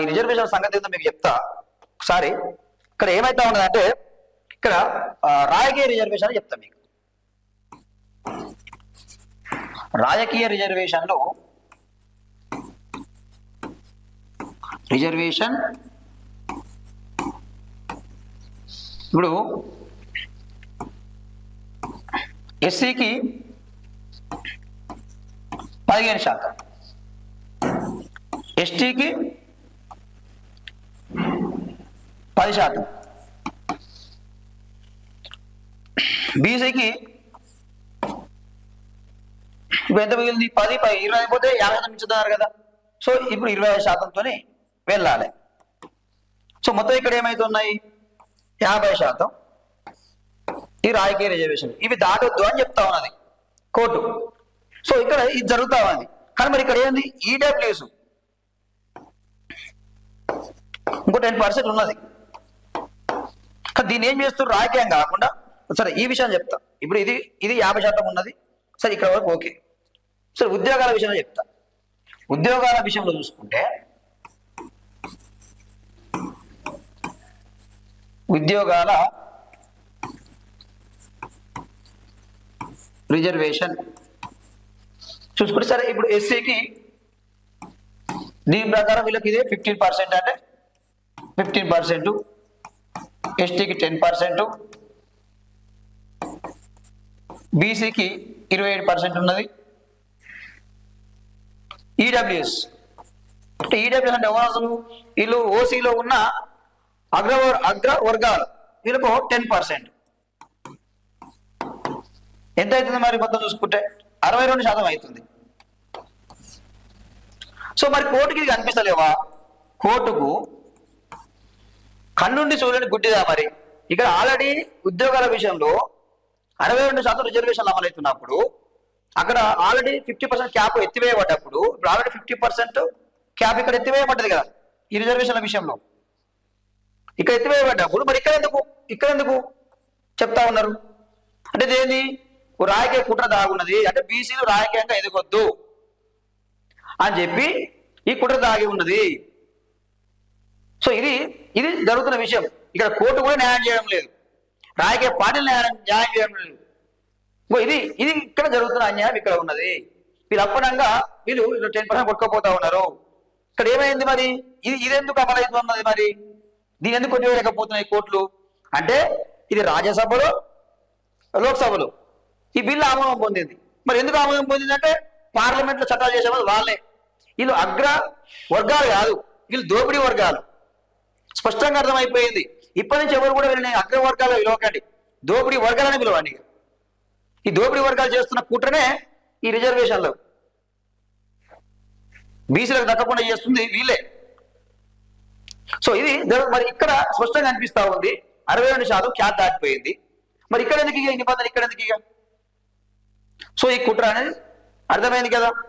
ఈ రిజర్వేషన్ సంగతి ఏందో మీకు చెప్తా. ఒకసారి ఇక్కడ ఏమైతా ఉన్నదంటే ఇక్కడ రాజకీయ రిజర్వేషన్ అని చెప్తా మీకు. రాజకీయ రిజర్వేషన్లో రిజర్వేషన్ ఇప్పుడు ఎస్సీకి పదిహేను శాతం ఎస్టీకి పది శాతం. బీసీకి ఇప్పుడు ఎంత మిగిలింది పది పది ఇరవై పోతే యాభై శాతం ఇచ్చుతున్నారు కదా. సో ఇప్పుడు ఇరవై ఐదు శాతంతోనే వెళ్ళాలి. సో మొత్తం ఇక్కడ ఏమైతున్నాయి? యాభై శాతం. ఈ రాజకీయ రిజర్వేషన్ ఇవి దాటొద్దు అని చెప్తా ఉన్నది కోర్టు. సో ఇక్కడ ఇది జరుగుతా ఉన్నది. కానీ మరి ఇక్కడ ఏంది? ఈడబ్ల్యూస్ ఇంకో టెన్ పర్సెంట్ ఉన్నది. కానీ దీన్ని ఏం చేస్తారు రాజకీయం కాకుండా సరే ఈ విషయం చెప్తా. ఇప్పుడు ఇది ఇది యాభై శాతం ఉన్నది. సరే ఇక్కడ వరకు ఓకే. సరే ఉద్యోగాల విషయంలో చెప్తా. ఉద్యోగాల విషయంలో చూసుకుంటే ఉద్యోగాల రిజర్వేషన్ చూసుకుంటే సరే ఇప్పుడు ఎస్సీకి దీని ప్రకారం వీళ్ళకి ఇదే ఫిఫ్టీన్ పర్సెంట్ అంటే ఫిఫ్టీన్ పర్సెంట్ ఎస్టీకి టెన్ పర్సెంట్ బీసీకి ఇరవై ఏడు పర్సెంట్ ఉన్నది. ఈడబ్ల్యూఎస్ అంటే ఈడబ్ల్యూఎస్ అంటే ఎవరు అసలు? వీళ్ళు ఓసీలో ఉన్న అగ్ర అగ్ర వర్గాలు వీళ్ళకు టెన్ పర్సెంట్. ఎంత అవుతుంది మరి మొత్తం చూసుకుంటే? అరవై రెండు శాతం అవుతుంది. సో మరి కోర్టుకి ఇది కనిపిస్తలేవా? కోర్టుకు కన్నుండి చూడని గుడ్డిదా మరి? ఇక్కడ ఆల్రెడీ ఉద్యోగాల విషయంలో అరవై రెండు శాతం రిజర్వేషన్లు అమలవుతున్నప్పుడు అక్కడ ఆల్రెడీ ఫిఫ్టీ పర్సెంట్ క్యాప్ ఎత్తివేయబడ్డప్పుడు ఇప్పుడు ఆల్రెడీ ఫిఫ్టీ పర్సెంట్ క్యాప్ ఇక్కడ ఎత్తివేయబడ్డది కదా ఈ రిజర్వేషన్ల విషయంలో. ఇక్కడ ఎత్తివేయబడ్డప్పుడు మరి ఇక్కడ ఎందుకు? ఇక్కడ ఎందుకు చెప్తా ఉన్నారు? అంటే దేని ఓ రాజకీయ కుట్ర దాగున్నది. అంటే బీసీలు రాజకీయంగా ఎదగొద్దు అని చెప్పి ఈ కుట్ర దాగి ఉన్నది. సో ఇది ఇది జరుగుతున్న విషయం. ఇక్కడ కోర్టు కూడా న్యాయం చేయడం లేదు. రాజకీయ పార్టీలు న్యాయం న్యాయం చేయడం లేదు. ఇంకో ఇది ఇది ఇక్కడ జరుగుతున్న అన్యాయం ఇక్కడ ఉన్నది. వీళ్ళు అప్పనంగా వీళ్ళు టెన్ పర్సెంట్ కొట్టుకోపోతా ఉన్నారు. ఇక్కడ ఏమైంది మరి? ఇది ఇది ఎందుకు అమలవుతున్నది మరి? దీని ఎందుకు కొట్టివేయలేకపోతున్నాయి కోర్టులు? అంటే ఇది రాజ్యసభలో లోక్సభలో ఈ బిల్లు ఆమోదం పొందింది. మరి ఎందుకు ఆమోదం పొందింది అంటే చట్టాలు చేసే వాళ్ళు వాళ్ళే. వీళ్ళు అగ్ర వర్గాలు కాదు. వీళ్ళు దోపిడీ వర్గాలు. స్పష్టంగా అర్థమైపోయింది. ఇప్పటి నుంచి ఎవరు కూడా వీళ్ళని అగ్ర వర్గాలు పిలవకండి. దోపిడీ వర్గాలని పిలవండి. ఈ దోపిడీ వర్గాలు చేస్తున్న కుట్రనే ఈ రిజర్వేషన్లు. బీసీలకు దక్కకుండా చేస్తుంది వీళ్ళే. సో ఇది మరి ఇక్కడ స్పష్టంగా అనిపిస్తా ఉంది. అరవై రెండు శాతం క్యాట్ దాటిపోయింది. మరి ఇక్కడ ఎందుకు ఇక ఈ నిబంధన ఇక్కడ ఎందుకు ఇక? సో ఈ కుట్ర అనేది అర్థమైంది కదా?